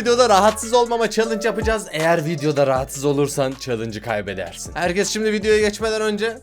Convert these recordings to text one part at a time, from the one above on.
videoda rahatsız olmama challenge yapacağız. Eğer videoda rahatsız olursan challenge'ı kaybedersin. Herkes şimdi videoya geçmeden önce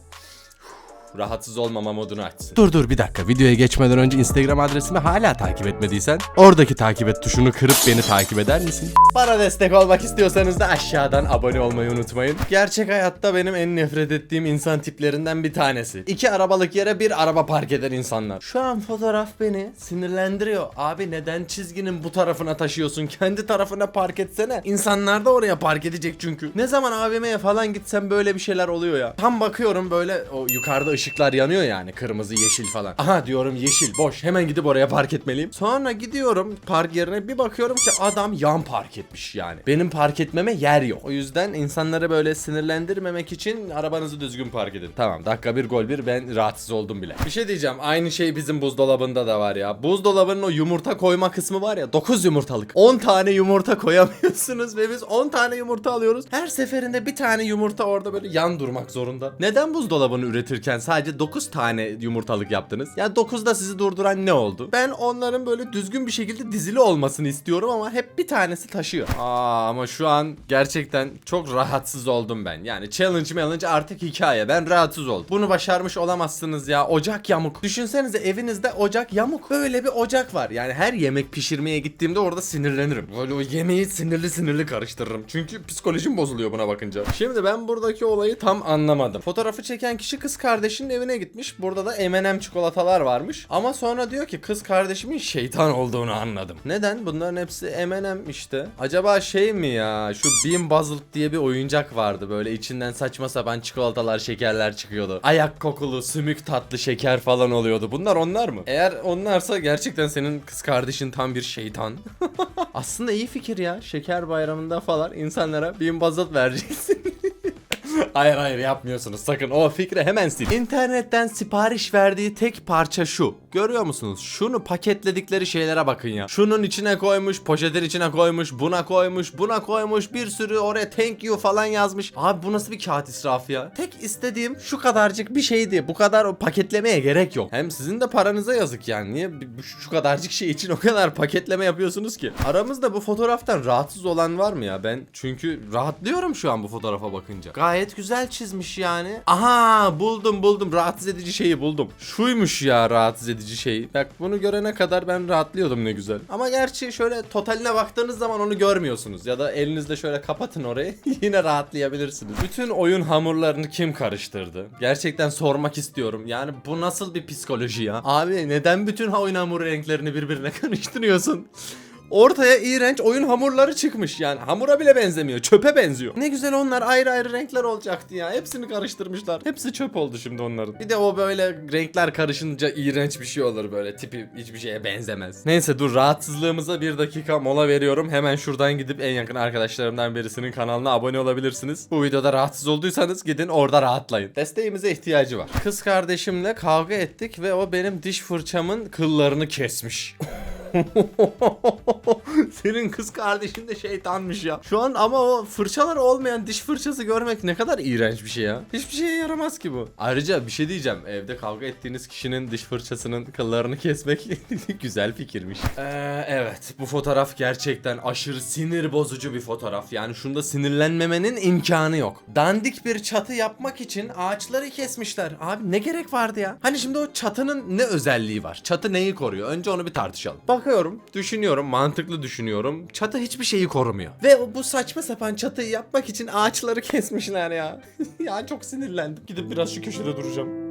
rahatsız olmama modunu açsın. Dur dur bir dakika. Videoya geçmeden önce Instagram adresimi hala takip etmediysen oradaki takip et tuşunu kırıp beni takip eder misin? Bana destek olmak istiyorsanız da aşağıdan abone olmayı unutmayın. Gerçek hayatta benim en nefret ettiğim insan tiplerinden bir tanesi. İki arabalık yere bir araba park eden insanlar. Şu an fotoğraf beni sinirlendiriyor. Abi neden çizginin bu tarafına taşıyorsun? Kendi tarafına park etsene. İnsanlar da oraya park edecek çünkü. Ne zaman AVM'ye falan gitsem böyle bir şeyler oluyor ya. Tam bakıyorum böyle o yukarıda ışıklar yanıyor yani. Kırmızı, yeşil falan. Aha diyorum yeşil boş. Hemen gidip oraya park etmeliyim. Sonra gidiyorum park yerine bir bakıyorum ki adam yan park etmiş yani. Benim park etmeme yer yok. O yüzden insanları böyle sinirlendirmemek için arabanızı düzgün park edin. Tamam dakika bir gol bir ben rahatsız oldum bile. Bir şey diyeceğim aynı şey bizim buzdolabında da var ya. Buzdolabının o yumurta koyma kısmı var ya 9 yumurtalık. 10 tane yumurta koyamıyorsunuz ve biz 10 tane yumurta alıyoruz. Her seferinde bir tane yumurta orada böyle yan durmak zorunda. Neden buzdolabını üretirken sadece 9 tane yumurtalık yaptınız? Ya 9'da sizi durduran ne oldu? Ben onların böyle düzgün bir şekilde dizili olmasını istiyorum ama hep bir tanesi taşıyor. Aa ama şu an gerçekten çok rahatsız oldum ben. Yani challenge challenge artık hikaye. Ben rahatsız oldum. Bunu başarmış olamazsınız ya. Ocak yamuk. Düşünsenize evinizde ocak yamuk. Böyle bir ocak var. Yani her yemek pişirmeye gittiğimde orada sinirlenirim. Böyle o yemeği sinirli sinirli karıştırırım. Çünkü psikolojim bozuluyor buna bakınca. Şimdi ben buradaki olayı tam anlamadım. Fotoğrafı çeken kişi kız kardeşinin evine gitmiş. Burada da M&M çikolatalar varmış. Ama sonra diyor ki kız kardeşimin şeytan olduğunu anladım. Neden? Bunların hepsi M&M işte. Acaba şey mi ya? Şu Bean Puzzle diye bir oyuncak vardı. Böyle içinden saçma sapan çikolatalar, şekerler çıkıyordu. Ayak kokulu, sümük tatlı şeker falan oluyordu. Bunlar onlar mı? Eğer onlarsa gerçekten senin kız kardeşin tam bir şeytan. Aslında iyi fikir ya. Şeker bayramında falan insanlara Bean Puzzle vereceksin. Hayır hayır yapmıyorsunuz sakın o fikri hemen sil. İnternetten sipariş verdiği tek parça şu. Görüyor musunuz? Şunu paketledikleri şeylere bakın ya. Şunun içine koymuş, poşetin içine koymuş, buna koymuş, buna koymuş, bir sürü oraya thank you falan yazmış. Abi bu nasıl bir kağıt israfı ya? Tek istediğim şu kadarcık bir şeydi. Bu kadar paketlemeye gerek yok. Hem sizin de paranıza yazık yani. Niye şu kadarcık şey için o kadar paketleme yapıyorsunuz ki? Aramızda bu fotoğraftan rahatsız olan var mı ya? Ben çünkü rahatlıyorum şu an bu fotoğrafa bakınca. Gayet güzel çizmiş yani. Aha buldum buldum rahatsız edici şeyi buldum. Şuymuş ya rahatsız edici şey. Bak bunu görene kadar ben rahatlıyordum ne güzel. Ama gerçi şöyle totaline baktığınız zaman onu görmüyorsunuz. Ya da elinizle şöyle kapatın orayı yine rahatlayabilirsiniz. Bütün oyun hamurlarını kim karıştırdı? Gerçekten sormak istiyorum. Yani bu nasıl bir psikoloji ya? Abi neden bütün oyun hamur renklerini birbirine karıştırıyorsun? Ortaya iğrenç oyun hamurları çıkmış yani hamura bile benzemiyor çöpe benziyor. Ne güzel onlar ayrı ayrı renkler olacaktı ya hepsini karıştırmışlar. Hepsi çöp oldu şimdi onların. Bir de o böyle renkler karışınca iğrenç bir şey olur böyle tipi hiçbir şeye benzemez. Neyse dur rahatsızlığımıza bir dakika mola veriyorum. Hemen şuradan gidip en yakın arkadaşlarımdan birisinin kanalına abone olabilirsiniz. Bu videoda rahatsız olduysanız gidin orada rahatlayın. Desteğimize ihtiyacı var. Kız kardeşimle kavga ettik ve o benim diş fırçamın kıllarını kesmiş. Senin kız kardeşin de şeytanmış ya. Şu an ama o fırçalar olmayan diş fırçası görmek ne kadar iğrenç bir şey ya. Hiçbir şeye yaramaz ki bu. Ayrıca bir şey diyeceğim. Evde kavga ettiğiniz kişinin diş fırçasının kıllarını kesmek güzel fikirmiş. Ee, evet bu fotoğraf gerçekten aşırı sinir bozucu bir fotoğraf. Yani şunda sinirlenmemenin imkanı yok. Dandik bir çatı yapmak için ağaçları kesmişler. Abi ne gerek vardı ya? Hani şimdi o çatının ne özelliği var? Çatı neyi koruyor? Önce onu bir tartışalım. Bakıyorum, düşünüyorum, mantıklı düşünüyorum. Çatı hiçbir şeyi korumuyor. Ve bu saçma sapan çatıyı yapmak için ağaçları kesmişler ya. ya çok sinirlendim. Gidip biraz şu köşede duracağım.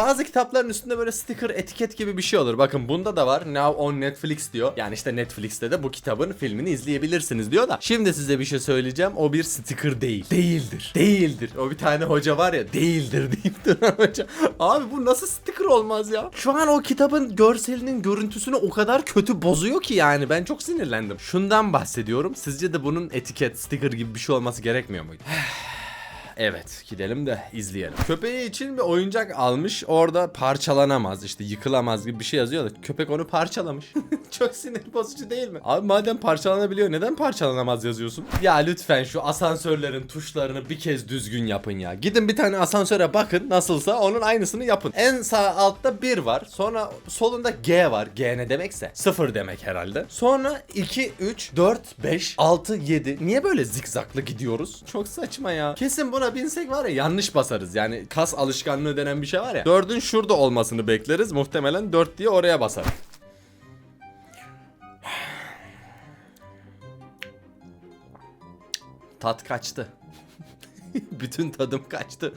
Bazı kitapların üstünde böyle sticker etiket gibi bir şey olur. Bakın bunda da var. Now on Netflix diyor. Yani işte Netflix'te de bu kitabın filmini izleyebilirsiniz diyor da. Şimdi size bir şey söyleyeceğim. O bir sticker değil. Değildir. Değildir. O bir tane hoca var ya değildir deyip duran hoca. Abi bu nasıl sticker olmaz ya? Şu an o kitabın görselinin görüntüsünü o kadar kötü bozuyor ki yani. Ben çok sinirlendim. Şundan bahsediyorum. Sizce de bunun etiket, sticker gibi bir şey olması gerekmiyor muydu? Evet gidelim de izleyelim. Köpeği için bir oyuncak almış. Orada parçalanamaz işte yıkılamaz gibi bir şey yazıyor da köpek onu parçalamış. Çok sinir bozucu değil mi? Abi madem parçalanabiliyor neden parçalanamaz yazıyorsun? Ya lütfen şu asansörlerin tuşlarını bir kez düzgün yapın ya. Gidin bir tane asansöre bakın nasılsa onun aynısını yapın. En sağ altta 1 var. Sonra solunda G var. G ne demekse? 0 demek herhalde. Sonra 2, 3, 4, 5, 6, 7. Niye böyle zikzaklı gidiyoruz? Çok saçma ya. Kesin buna binsek var ya yanlış basarız. Yani kas alışkanlığı denen bir şey var ya. 4'ün şurada olmasını bekleriz. Muhtemelen 4 diye oraya basar. Tat kaçtı. Bütün tadım kaçtı.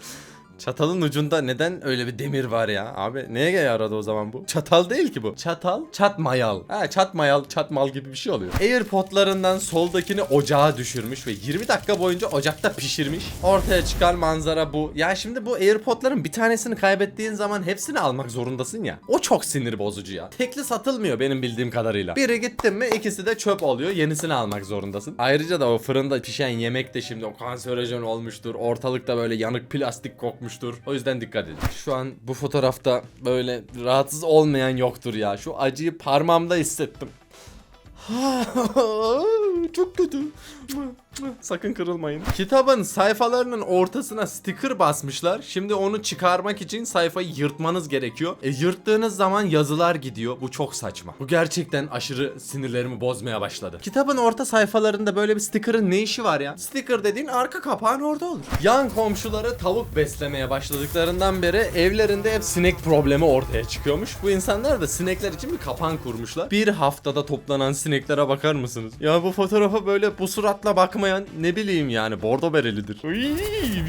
Çatalın ucunda neden öyle bir demir var ya? Abi neye yaradı o zaman bu? Çatal değil ki bu. Çatal, çatmayal. Ha çatmayal, çatmal gibi bir şey oluyor. Airpodlarından soldakini ocağa düşürmüş ve 20 dakika boyunca ocakta pişirmiş. Ortaya çıkan manzara bu. Ya şimdi bu Airpodların bir tanesini kaybettiğin zaman hepsini almak zorundasın ya. O çok sinir bozucu ya. Tekli satılmıyor benim bildiğim kadarıyla. Biri gittin mi ikisi de çöp oluyor. Yenisini almak zorundasın. Ayrıca da o fırında pişen yemek de şimdi o kanserojen olmuştur. Ortalıkta böyle yanık plastik kokmuştur. O yüzden dikkat edin. Şu an bu fotoğrafta böyle rahatsız olmayan yoktur ya. Şu acıyı parmağımda hissettim. Çok kötü. Sakın kırılmayın. Kitabın sayfalarının ortasına sticker basmışlar. Şimdi onu çıkarmak için sayfayı yırtmanız gerekiyor. E yırttığınız zaman yazılar gidiyor. Bu çok saçma. Bu gerçekten aşırı sinirlerimi bozmaya başladı. Kitabın orta sayfalarında böyle bir sticker'ın ne işi var ya? Sticker dediğin arka kapağın orada olur. Yan komşuları tavuk beslemeye başladıklarından beri evlerinde hep sinek problemi ortaya çıkıyormuş. Bu insanlar da sinekler için bir kapan kurmuşlar. Bir haftada toplanan sineklere bakar mısınız? Ya bu fotoğrafa böyle bu suratla bakmayan ne bileyim yani bordo berelidir. Uy,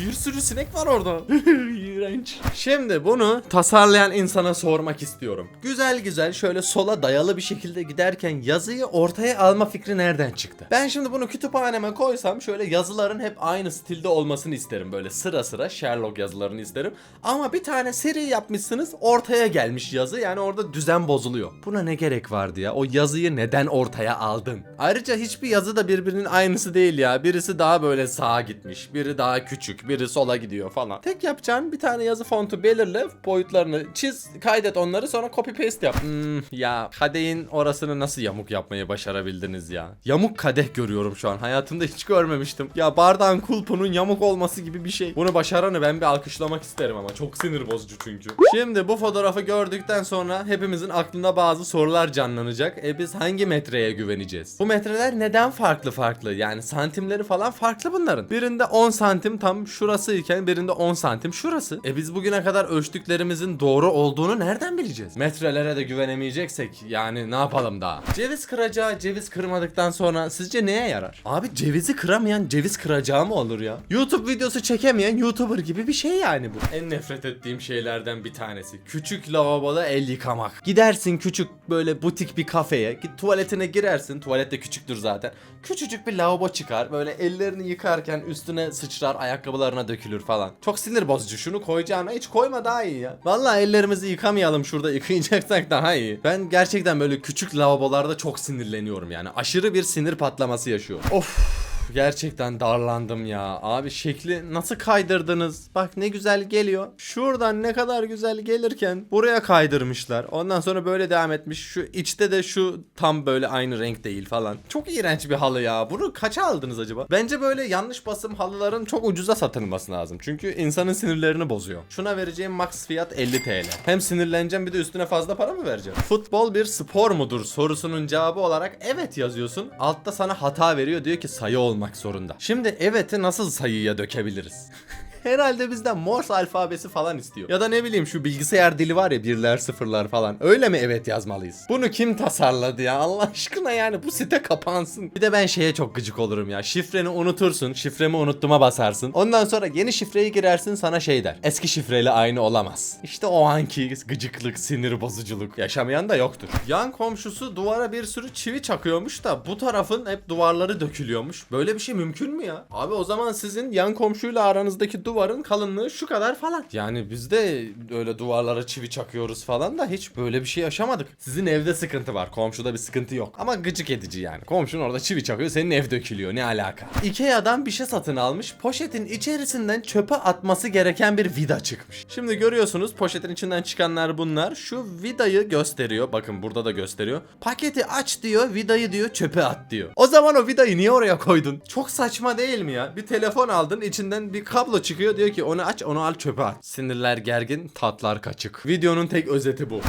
bir sürü sinek var orada. İğrenç. Şimdi bunu tasarlayan insana sormak istiyorum. Güzel güzel şöyle sola dayalı bir şekilde giderken yazıyı ortaya alma fikri nereden çıktı? Ben şimdi bunu kütüphaneme koysam şöyle yazıların hep aynı stilde olmasını isterim. Böyle sıra sıra Sherlock yazılarını isterim. Ama bir tane seri yapmışsınız ortaya gelmiş yazı yani orada düzen bozuluyor. Buna ne gerek vardı ya? O yazıyı neden ortaya aldın? Ayrıca hiçbir yazı da birbirinin aynısı değil ya. Birisi daha böyle sağa gitmiş, biri daha küçük, biri sola gidiyor falan. Tek yapacağın bir tane yazı fontu belirle, boyutlarını çiz, kaydet onları sonra copy paste yap. Hmm, ya kadehin orasını nasıl yamuk yapmayı başarabildiniz ya? Yamuk kadeh görüyorum şu an. Hayatımda hiç görmemiştim. Ya bardağın kulpunun yamuk olması gibi bir şey. Bunu başaranı ben bir alkışlamak isterim ama çok sinir bozucu çünkü. Şimdi bu fotoğrafı gördükten sonra hepimizin aklında bazı sorular canlanacak. E biz hangi metreye güveneceğiz? Bu metreler neden farklı farklı? Yani santimleri falan farklı bunların. Birinde 10 santim tam şurası iken birinde 10 santim şurası. E biz bugüne kadar ölçtüklerimizin doğru olduğunu nereden bileceğiz? Metrelere de güvenemeyeceksek yani ne yapalım daha? Ceviz kıracağı ceviz kırmadıktan sonra sizce neye yarar? Abi cevizi kıramayan ceviz kıracağı mı olur ya? YouTube videosu çekemeyen YouTuber gibi bir şey yani bu. En nefret ettiğim şeylerden bir tanesi. Küçük lavaboda el yıkamak. Gidersin küçük böyle butik bir kafeye. Git tuvaletine girersin. Tuvalet de küçüktür zaten. Küçücük bir lavabo çıkar. Böyle ellerini yıkarken üstüne sıçrar ayakkabılarına dökülür falan. Çok sinir bozucu. Şunu koyacağına hiç koyma daha iyi ya. Vallahi ellerimizi yıkamayalım şurada yıkayacaksak daha iyi. Ben gerçekten böyle küçük lavabolarda çok sinirleniyorum yani. Aşırı bir sinir patlaması yaşıyorum. Of gerçekten darlandım ya. Abi şekli nasıl kaydırdınız? Bak ne güzel geliyor. Şuradan ne kadar güzel gelirken buraya kaydırmışlar. Ondan sonra böyle devam etmiş. Şu içte de şu tam böyle aynı renk değil falan. Çok iğrenç bir halı ya. Bunu kaça aldınız acaba? Bence böyle yanlış basım halıların çok ucuza satılması lazım. Çünkü insanın sinirlerini bozuyor. Şuna vereceğim max fiyat 50 TL. Hem sinirleneceğim bir de üstüne fazla para mı vereceğim? Futbol bir spor mudur sorusunun cevabı olarak evet yazıyorsun. Altta sana hata veriyor diyor ki sayı olmak zorunda. Şimdi evet'i nasıl sayıya dökebiliriz? Herhalde bizden Morse alfabesi falan istiyor. Ya da ne bileyim şu bilgisayar dili var ya birler sıfırlar falan. Öyle mi evet yazmalıyız? Bunu kim tasarladı ya? Allah aşkına yani bu site kapansın. Bir de ben şeye çok gıcık olurum ya. Şifreni unutursun. Şifremi unuttuğuma basarsın. Ondan sonra yeni şifreyi girersin sana şey der. Eski şifreyle aynı olamaz. İşte o anki gıcıklık, sinir bozuculuk yaşamayan da yoktur. Yan komşusu duvara bir sürü çivi çakıyormuş da bu tarafın hep duvarları dökülüyormuş. Böyle bir şey mümkün mü ya? Abi o zaman sizin yan komşuyla aranızdaki duvar duvarın kalınlığı şu kadar falan. Yani biz de öyle duvarlara çivi çakıyoruz falan da hiç böyle bir şey yaşamadık. Sizin evde sıkıntı var. Komşuda bir sıkıntı yok. Ama gıcık edici yani. Komşun orada çivi çakıyor senin ev dökülüyor. Ne alaka? Ikea'dan bir şey satın almış. Poşetin içerisinden çöpe atması gereken bir vida çıkmış. Şimdi görüyorsunuz poşetin içinden çıkanlar bunlar. Şu vidayı gösteriyor. Bakın burada da gösteriyor. Paketi aç diyor, vidayı diyor çöpe at diyor. O zaman o vidayı niye oraya koydun? Çok saçma değil mi ya? Bir telefon aldın, içinden bir kablo çıkıyor diyor ki onu aç, onu al çöpe at. Sinirler gergin, tatlar kaçık. Videonun tek özeti bu.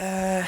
Eee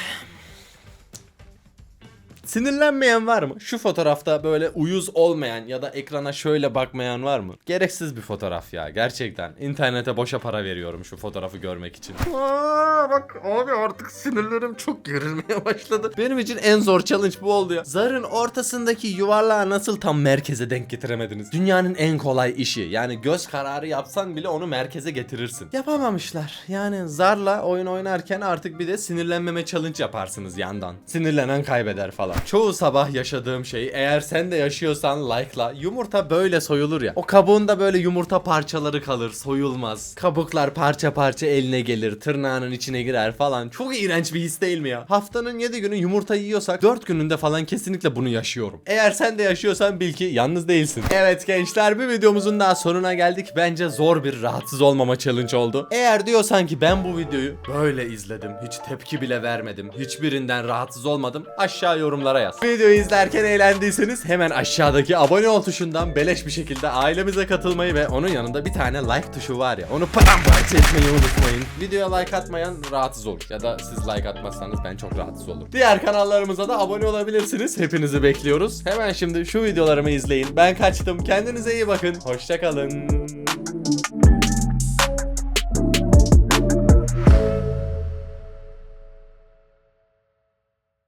Sinirlenmeyen var mı? Şu fotoğrafta böyle uyuz olmayan ya da ekrana şöyle bakmayan var mı? Gereksiz bir fotoğraf ya gerçekten. İnternete boşa para veriyorum şu fotoğrafı görmek için. Aa, bak abi artık sinirlerim çok gerilmeye başladı. Benim için en zor challenge bu oldu ya. Zarın ortasındaki yuvarlağı nasıl tam merkeze denk getiremediniz? Dünyanın en kolay işi. Yani göz kararı yapsan bile onu merkeze getirirsin. Yapamamışlar. Yani zarla oyun oynarken artık bir de sinirlenmeme challenge yaparsınız yandan. Sinirlenen kaybeder falan. Çoğu sabah yaşadığım şey eğer sen de yaşıyorsan like'la yumurta böyle soyulur ya. O kabuğunda böyle yumurta parçaları kalır soyulmaz. Kabuklar parça parça eline gelir tırnağının içine girer falan. Çok iğrenç bir his değil mi ya? Haftanın 7 günü yumurta yiyorsak 4 gününde falan kesinlikle bunu yaşıyorum. Eğer sen de yaşıyorsan bil ki yalnız değilsin. Evet gençler bir videomuzun daha sonuna geldik. Bence zor bir rahatsız olmama challenge oldu. Eğer diyorsan ki ben bu videoyu böyle izledim. Hiç tepki bile vermedim. Hiçbirinden rahatsız olmadım. Aşağı yorumlara yaz. Videoyu izlerken eğlendiyseniz hemen aşağıdaki abone ol tuşundan beleş bir şekilde ailemize katılmayı ve onun yanında bir tane like tuşu var ya onu paramparça etmeyi unutmayın. Videoya like atmayan rahatsız olur. Ya da siz like atmazsanız ben çok rahatsız olurum. Diğer kanallarımıza da abone olabilirsiniz. Hepinizi bekliyoruz. Hemen şimdi şu videolarımı izleyin. Ben kaçtım. Kendinize iyi bakın. Hoşçakalın.